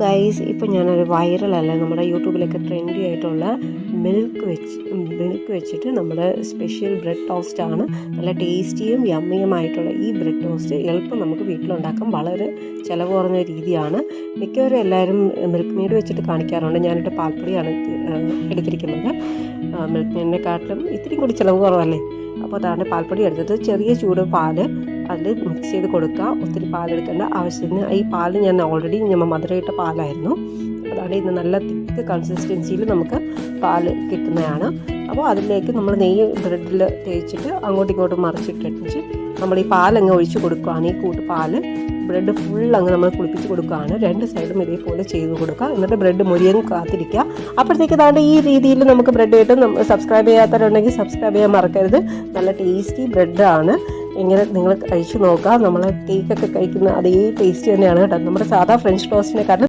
Guys ഇപ്പോൾ ഞാനൊരു വൈറലല്ല നമ്മുടെ യൂട്യൂബിലൊക്കെ ട്രെൻഡി ആയിട്ടുള്ള മിൽക്ക് വെച്ച് മിൽക്ക് വെച്ചിട്ട് നമ്മുടെ സ്പെഷ്യൽ ബ്രെഡ് ടോസ്റ്റ് ആണ്. നല്ല ടേസ്റ്റിയും യമ്മിയുമായിട്ടുള്ള ഈ ബ്രെഡ് ടോസ്റ്റ് എളുപ്പം നമുക്ക് വീട്ടിലുണ്ടാക്കാം വളരെ ചിലവ് കുറഞ്ഞ രീതിയാണ്. മിക്കവരും എല്ലാവരും മിൽക്ക് മെയ്ഡ് വെച്ചിട്ട് കാണിക്കാറുണ്ട്. ഞാനിട്ട് പാൽപ്പൊടിയാണ് എടുത്തിരിക്കുന്നത്. മിൽക്ക് മെയ്ഡിനെക്കാട്ടിലും ഇത്തിരി കൂടി ചിലവ് കുറവല്ലേ? അപ്പോൾ അതാണ് പാൽപ്പൊടി എടുത്തത്. ചെറിയ ചൂട് പാൽ അതിൽ മിക്സ് ചെയ്ത് കൊടുക്കുക. ഒത്തിരി പാലെടുക്കേണ്ട ആവശ്യത്തിന്. ഈ പാൽ ഞാൻ ഓൾറെഡി ഞാൻ മധുരയിട്ട പാലായിരുന്നു. അതാണ് ഇന്ന് നല്ല തിക്ക് കൺസിസ്റ്റൻസിയിൽ നമുക്ക് പാൽ കിട്ടുന്നതാണ്. അപ്പോൾ അതിലേക്ക് നമ്മൾ നെയ്യ് ബ്രെഡിൽ തേച്ചിട്ട് അങ്ങോട്ടും ഇങ്ങോട്ടും മറിച്ചിട്ടിട്ട് നമ്മൾ ഈ പാലങ്ങ് ഒഴിച്ച് കൊടുക്കുകയാണ്. ഈ കൂട്ട് പാൽ ബ്രെഡ് ഫുൾ അങ്ങ് നമ്മൾ കുളിപ്പിച്ച് കൊടുക്കുകയാണ്. രണ്ട് സൈഡും ഇതേപോലെ ചെയ്ത് കൊടുക്കുക. എന്നിട്ട് ബ്രെഡ് മുരിയൻ കാത്തിരിക്കുക. അപ്പോഴത്തേക്ക് ഇതാണ്ട് ഈ രീതിയിൽ നമുക്ക് ബ്രെഡ് കിട്ടും. സബ്സ്ക്രൈബ് ചെയ്യാത്തവരുണ്ടെങ്കിൽ സബ്സ്ക്രൈബ് ചെയ്യാൻ മറക്കരുത്. നല്ല ടേസ്റ്റി ബ്രെഡാണ്. ഇങ്ങനെ നിങ്ങൾ കഴിച്ചു നോക്കാം. നമ്മൾ കേക്കൊക്കെ കഴിക്കുന്ന അതേ ടേസ്റ്റ് തന്നെയാണ് കേട്ടോ. നമ്മുടെ സാധാ ഫ്രഞ്ച് ടോസ്റ്റിനെക്കാട്ടും